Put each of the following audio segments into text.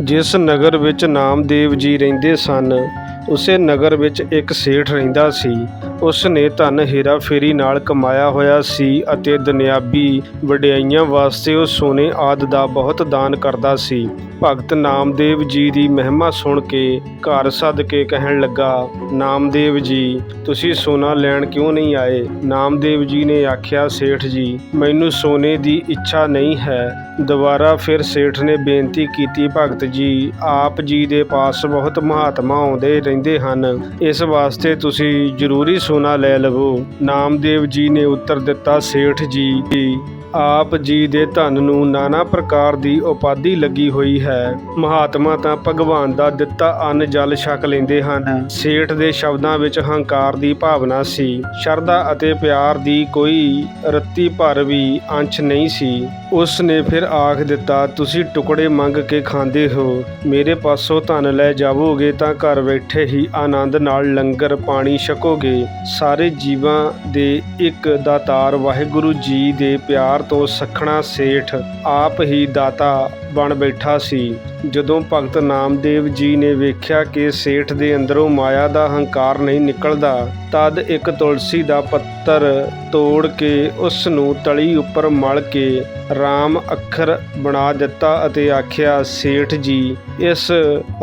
ਜਿਸ ਨਗਰ ਵਿੱਚ ਨਾਮਦੇਵ ਜੀ ਰਹਿੰਦੇ ਸਨ ਉਸੇ ਨਗਰ ਵਿੱਚ ਇੱਕ ਸੇਠ ਰਹਿੰਦਾ ਸੀ। ਉਸ ਨੇ ਧਨ ਹੇਰਾ ਫੇਰੀ ਨਾਲ ਕਮਾਇਆ ਹੋਇਆ ਸੀ ਅਤੇ ਦੁਨਿਆਵੀ ਵਡਿਆਈਆਂ ਵਾਸਤੇ ਉਹ ਸੋਨੇ ਆਦ ਦਾ ਬਹੁਤ ਦਾਨ ਕਰਦਾ ਸੀ। ਭਗਤ ਨਾਮਦੇਵ ਜੀ ਦੀ ਮਹਿਮਾ ਸੁਣ ਕੇ ਘਰ ਸੱਦ ਕੇ ਕਹਿਣ ਲੱਗਾ, ਨਾਮਦੇਵ ਜੀ, ਤੁਸੀਂ ਸੋਨਾ ਲੈਣ ਕਿਉਂ ਨਹੀਂ ਆਏ? ਨਾਮਦੇਵ ਜੀ ਨੇ ਆਖਿਆ, ਸੇਠ ਜੀ, ਮੈਨੂੰ ਸੋਨੇ ਦੀ ਇੱਛਾ ਨਹੀਂ ਹੈ। ਦੁਬਾਰਾ ਫਿਰ ਸੇਠ ਨੇ ਬੇਨਤੀ ਕੀਤੀ, ਭਗਤ ਜੀ, ਆਪ ਜੀ ਦੇ ਪਾਸ ਬਹੁਤ ਮਹਾਤਮਾ ਆਉਂਦੇ ਰਹਿੰਦੇ ਹਨ। ਇਸ ਵਾਸਤੇ ਤੁਸੀਂ ਜ਼ਰੂਰੀ ਸੋਨਾ ਲੈ ਲਵੋ। ਨਾਮਦੇਵ ਜੀ ਨੇ ਉੱਤਰ ਦਿੱਤਾ ਸੇਠ ਜੀ ਕਿ ਆਪ ਜੀ ਦੇ ਧਨ ਨੂੰ ਨਾਨਾ ਪ੍ਰਕਾਰ ਦੀ ਉਪਾਧੀ ਲੱਗੀ ਹੋਈ ਹੈ। ਮਹਾਤਮਾ ਤਾਂ ਭਗਵਾਨ ਦਾ ਦਿੱਤਾ ਅੰਨ ਜਲ ਛਕ ਲੈਂਦੇ ਹਨ। ਸੇਠ ਦੇ ਸ਼ਬਦਾਂ ਵਿੱਚ ਹੰਕਾਰ ਦੀ ਭਾਵਨਾ ਸੀ। ਸ਼ਰਧਾ ਅਤੇ ਪਿਆਰ ਦੀ ਕੋਈ ਰੱਤੀ ਭਰ ਵੀ ਅੰਸ਼ ਨਹੀਂ ਸੀ। ਉਸ ਨੇ ਫਿਰ ਆਖ ਦਿੱਤਾ, ਤੁਸੀਂ ਟੁਕੜੇ ਮੰਗ ਕੇ ਖਾਂਦੇ ਹੋ। ਮੇਰੇ ਪਾਸੋਂ ਧਨ ਲੈ ਜਾਵੋਗੇ ਤਾਂ ਘਰ ਬੈਠੇ ਹੀ ਆਨੰਦ ਨਾਲ ਲੰਗਰ ਪਾਣੀ ਛਕੋਗੇ। ਸਾਰੇ ਜੀਵਾਂ ਦੇ ਇੱਕ ਦਾਤਾਰ ਵਾਹਿਗੁਰੂ ਜੀ ਦੇ ਪਿਆਰ ਤੋਂ ਸਖਣਾ ਸੇਠ ਆਪ ਹੀ ਦਾਤਾ ਬਣ ਬੈਠਾ ਸੀ। ਜਦੋਂ ਭਗਤ ਨਾਮਦੇਵ ਜੀ ਨੇ ਵੇਖਿਆ ਕਿ ਸੇਠ ਦੇ ਅੰਦਰੋਂ ਮਾਇਆ ਦਾ ਹੰਕਾਰ ਨਹੀਂ ਨਿਕਲਦਾ, ਤਦ ਇੱਕ ਤੁਲਸੀ ਦਾ ਪੱਤਾ ਪੱਤਰ ਤੋੜ ਕੇ ਉਸ ਨੂੰ ਤਲੀ ਉੱਪਰ ਮਲ ਕੇ ਰਾਮ ਅੱਖਰ ਬਣਾ ਦਿੱਤਾ ਅਤੇ ਆਖਿਆ, ਸੇਠ ਜੀ, ਇਸ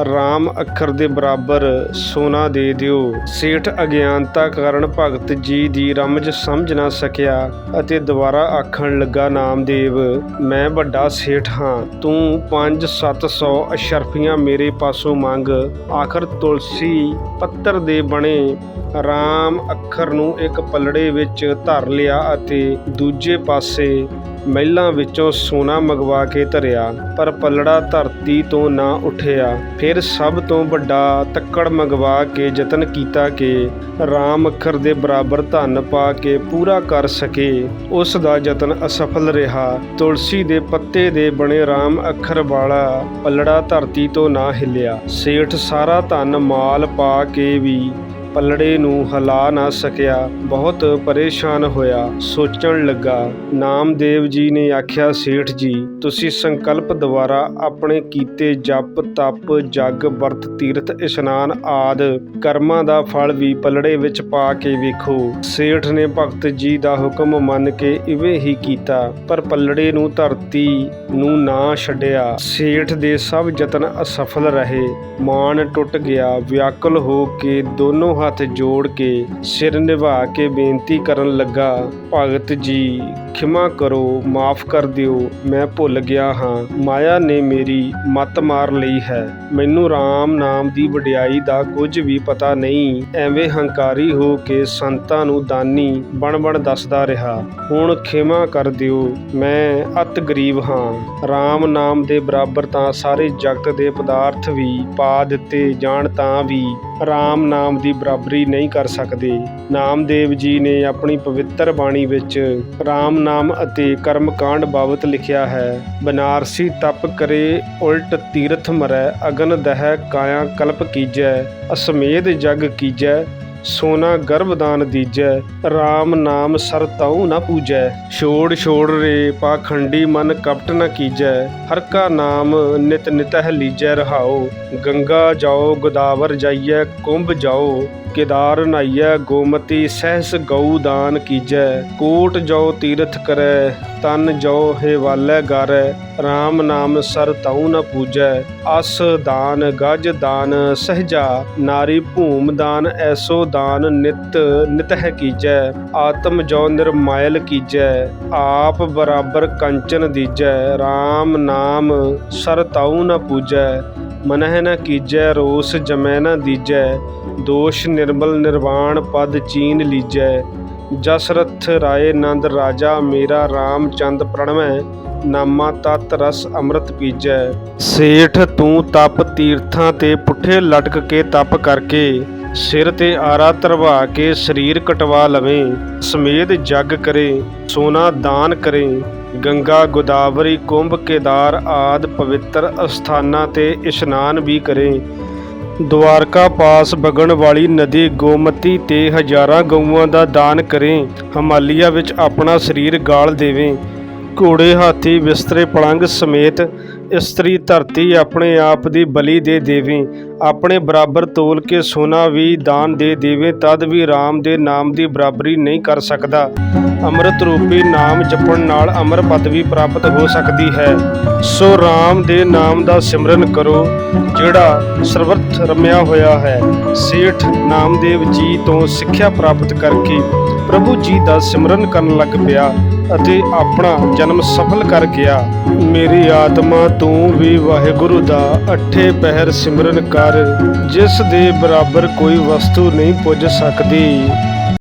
ਰਾਮ ਅੱਖਰ ਦੇ ਬਰਾਬਰ ਸੋਨਾ ਦੇ ਦਿਓ। ਸੇਠ ਅਗਿਆਨਤਾ ਕਾਰਨ ਭਗਤ ਜੀ ਦੀ ਰਮਜ ਸਮਝ ਨਾ ਸਕਿਆ ਅਤੇ ਦੁਬਾਰਾ ਆਖਣ ਲੱਗਾ, ਨਾਮਦੇਵ, ਮੈਂ ਵੱਡਾ ਸੇਠ ਹਾਂ। ਤੂੰ 5-700 ਅਸ਼ਰਫੀਆਂ ਮੇਰੇ ਪਾਸੋਂ ਮੰਗ। ਆਖਰ ਤੁਲਸੀ ਪੱਤਰ ਦੇ ਬਣੇ ਰਾਮ ਅੱਖਰ ਨੂੰ ਇੱਕ ਪਲੜੇ ਵਿੱਚ ਧਰ ਲਿਆ ਅਤੇ ਦੂਜੇ ਪਾਸੇ ਮਹਿਲਾਂ ਵਿੱਚੋਂ ਸੋਨਾ ਮੰਗਵਾ ਕੇ ਧਰਿਆ, ਪਰ ਪਲੜਾ ਧਰਤੀ ਤੋਂ ਨਾ ਉੱਠਿਆ। ਫਿਰ ਸਭ ਤੋਂ ਵੱਡਾ ਤੱਕੜ ਮੰਗਵਾ ਕੇ ਯਤਨ ਕੀਤਾ ਕਿ ਰਾਮ ਅੱਖਰ ਦੇ ਬਰਾਬਰ ਧਨ ਪਾ ਕੇ ਪੂਰਾ ਕਰ ਸਕੇ। ਉਸ ਦਾ ਯਤਨ ਅਸਫਲ ਰਿਹਾ। ਤੁਲਸੀ ਦੇ ਪੱਤੇ ਦੇ ਬਣੇ ਰਾਮ ਅੱਖਰ ਵਾਲਾ ਪੱਲੜਾ ਧਰਤੀ ਤੋਂ ਨਾ ਹਿੱਲਿਆ। ਸੇਠ ਸਾਰਾ ਧਨ ਮਾਲ ਪਾ ਕੇ ਵੀ ਪਲੜੇ ਨੂੰ ਹਿਲਾ ਨਾ ਸਕਿਆ, ਬਹੁਤ ਪਰੇਸ਼ਾਨ ਹੋਇਆ। ਸੋਚਣ ਲੱਗਾ, ਨਾਮਦੇਵ ਜੀ ਨੇ ਆਖਿਆ, ਸੇਠ ਜੀ, ਤੁਸੀਂ ਸੰਕਲਪ ਦੁਆਰਾ ਆਪਣੇ ਕੀਤੇ ਜਪ, ਤਪ, ਜਗ, ਵਰਤ, ਤੀਰਥ, ਇਸ਼ਨਾਨ ਆਦ ਕਰਮਾਂ ਦਾ ਫਲ ਵੀ ਪਲੜੇ ਵਿੱਚ ਪਾ ਕੇ ਵੇਖੋ। ਸੇਠ ਨੇ ਭਗਤ ਜੀ ਦਾ ਹੁਕਮ ਮੰਨ ਕੇ ਇਵੇਂ ਹੀ ਕੀਤਾ, ਪਰ ਪਲੜੇ ਨੂੰ ਧਰਤੀ ਨੂੰ ਨਾ ਛੱਡਿਆ। ਸੇਠ ਦੇ ਸਭ ਯਤਨ ਅਸਫਲ ਰਹੇ। ਮਾਨ ਟੁੱਟ ਗਿਆ। ਵਿਆਕੁਲ ਹੋ ਕੇ ਦੋਨੋਂ ਹੱਥ ਜੋੜ ਕੇ ਸਿਰ ਨਿਭਾ ਕੇ ਬੇਨਤੀ ਕਰਨ ਲੱਗਾ, ਭਗਤ ਜੀ, ਖਿਮਾ ਕਰੋ, ਮਾਫ ਕਰ ਦਿਓ, ਮੈਂ ਭੁੱਲ ਗਿਆ ਹਾਂ। ਮਾਇਆ ਨੇ ਮੇਰੀ ਮੱਤ ਮਾਰ ਲਈ ਹੈ। ਮੈਨੂੰ RAM ਨਾਮ ਦੀ ਵਡਿਆਈ ਦਾ ਕੁਝ ਵੀ ਪਤਾ ਨਹੀਂ। ਐਵੇਂ ਹੰਕਾਰੀ ਹੋ ਕੇ ਸੰਤਾਂ ਨੂੰ ਦਾਨੀ ਬਣ ਬਣ ਦੱਸਦਾ ਰਿਹਾ। ਹੁਣ ਖਿਮਾ ਕਰ ਦਿਓ, ਮੈਂ ਅਤ ਗਰੀਬ ਹਾਂ। RAM ਨਾਮ ਦੇ ਬਰਾਬਰ ਤਾਂ ਸਾਰੇ ਜਗਤ ਦੇ ਪਦਾਰਥ ਵੀ ਪਾ ਦਿੱਤੇ ਜਾਣ ਤਾਂ ਵੀ ਰਾਮ ਨਾਮ ਦੀ ਬਰਾਬਰੀ ਨਹੀਂ ਕਰ ਸਕਦੇ। ਨਾਮਦੇਵ ਜੀ ਨੇ ਆਪਣੀ ਪਵਿੱਤਰ ਬਾਣੀ ਵਿੱਚ ਰਾਮ ਨਾਮ ਅਤੇ ਕਰਮ ਕਾਂਡ ਬਾਬਤ ਲਿਖਿਆ ਹੈ, ਬਨਾਰਸੀ ਤਪ ਕਰੇ, ਉਲਟ ਤੀਰਥ ਮਰੈ, ਅਗਨ ਦਹਿ, ਕਾਇਆ ਕਲਪ ਕੀਜੈ, ਅਸਮੇਧ ਜਗ ਕੀਜੈ ਸੋਨਾ ਗਰਭਦਾਨ ਦੀਜੈ RAM ਨਾਮ ਸਰ ਤਉ ਨ ਪੂਜੈ। ਛੋੜ ਛੋੜ ਰੇ ਪਾਖੰਡੀ ਮਨ ਕਪਟ ਨ ਕੀਜੈ। ਹਰ ਕਾ ਨਾਮ ਨਿਤ ਨਿਤਹਿ ਲੀਜੈ ਰਹਾਓ ਗੰਗਾ ਜਾਓ, ਗੋਦਾਵਰ ਜਾਈਐ, ਕੁੰਭ ਜਾਓ। ਕੇਦਾਰ ਨਾਈਐ, ਗੋਮਤੀ ਸਹਿਸ ਗਊ ਦਾਨ ਕੀਜੈ। ਕੋਟ ਜਾਓ, ਤੀਰਥ ਕਰੈ। ਤਨ ਜੋ ਹੇਵਾਲੇ ਗਾਰੈ RAM ਨਾਮ ਸਰ ਤਉ ਨ ਪੂਜੈ, ਅਸ ਦਾਨ ਗਜ ਦਾਨ ਸਹਜਾ, ਨਾਰੀ ਭੂਮ ਦਾਨ ਐਸੋ ਦਾਨ ਨਿਤ ਨਿਤ ਨਿਤਹਿ ਕੀਜੈ, ਆਤਮ ਜੋ ਨਿਰਮਾਇਲ ਕੀਜੈ, ਆਪ ਬਰਾਬਰ ਕੰਚਨ ਦੀਜੈ RAM ਨਾਮ ਸਰ ਤਉ ਨ ਪੂਜੈ, ਮਨਹਿ ਨ ਕੀਜੈ, ਰੋਸ ਜਮੈ ਨ ਦੀਜੈ, ਦੋਸ਼ ਨਿਰਮਲ ਨਿਰਵਾਣ ਪਦ ਚੀਨ ਲੀਜੈ ਜਸਰਥ ਰਾਏ ਨੰਦ ਰਾਜਾ ਮੇਰਾ ਰਾਮਚੰਦ ਪ੍ਰਣਵੈ ਨਾਮਾ ਤਤ ਰਸ ਅੰਮ੍ਰਿਤ ਪੀਜੈ। ਸੇਠ ਤੂੰ ਤਪ ਤੀਰਥਾਂ ਤੇ ਪੁੱਠੇ ਲਟਕ ਕੇ ਤਪ ਕਰਕੇ ਸਿਰ ਤੇ ਆਰਾ ਧਰਵਾ ਕੇ ਸਰੀਰ ਕਟਵਾ ਲਵੇਂ ਸਮੇਤ ਜਗ ਕਰੇ, ਸੋਨਾ ਦਾਨ ਕਰੇ, ਗੰਗਾ ਗੋਦਾਵਰੀ ਕੁੰਭ ਕੇਦਾਰ ਆਦ ਪਵਿੱਤਰ ਅਸਥਾਨਾਂ ਤੇ ਇਸ਼ਨਾਨ ਵੀ ਕਰੇ। ਦੁਆਰਕਾ ਪਾਸ ਵਗਣ ਵਾਲੀ ਨਦੀ ਗੋਮਤੀ ਤੇ ਹਜ਼ਾਰਾਂ ਗਊਆਂ ਦਾ ਦਾਨ ਕਰੇ, ਹਿਮਾਲਿਆ ਵਿੱਚ ਆਪਣਾ ਸਰੀਰ ਗਾਲ ਦੇਵੇ। ਘੋੜੇ ਹਾਥੀ ਬਿਸਤਰੇ ਪਲੰਗ ਸਮੇਤ ਇਸਤਰੀ ਧਰਤੀ ਆਪਣੇ ਆਪ ਦੀ ਬਲੀ ਦੇ ਦੇਵੇਂ। ਆਪਣੇ ਬਰਾਬਰ ਤੋਲ ਕੇ ਸੋਨਾ ਵੀ ਦਾਨ ਦੇ ਦੇਵੇ, ਤਦ ਵੀ RAM ਦੇ ਨਾਮ ਦੀ ਬਰਾਬਰੀ ਨਹੀਂ ਕਰ ਸਕਦਾ। ਅੰਮ੍ਰਿਤ ਰੂਪੀ ਨਾਮ ਜਪਣ ਨਾਲ ਅਮਰ ਪਦਵੀ ਪ੍ਰਾਪਤ ਹੋ ਸਕਦੀ ਹੈ। ਸੋ RAM ਦੇ ਨਾਮ ਦਾ ਸਿਮਰਨ ਕਰੋ, ਜਿਹੜਾ ਸਰਵਰਥ ਰਮਿਆ ਹੋਇਆ ਹੈ। ਸੇਠ ਨਾਮਦੇਵ ਜੀ ਤੋਂ ਸਿੱਖਿਆ ਪ੍ਰਾਪਤ ਕਰਕੇ ਪ੍ਰਭੂ ਜੀ ਦਾ ਸਿਮਰਨ ਕਰਨ ਲੱਗ ਪਿਆ ਅਤੇ ਆਪਣਾ ਜਨਮ ਸਫਲ ਕਰ ਗਿਆ। ਮੇਰੀ ਆਤਮਾ ਤੂੰ ਵੀ ਵਾਹਿਗੁਰੂ ਦਾ ਅੱਠੇ ਪਹਿਰ ਸਿਮਰਨ ਕਰ ਜਿਸ ਦੇ ਬਰਾਬਰ ਕੋਈ ਵਸਤੂ ਨਹੀਂ ਪੁੱਜ ਸਕਦੀ।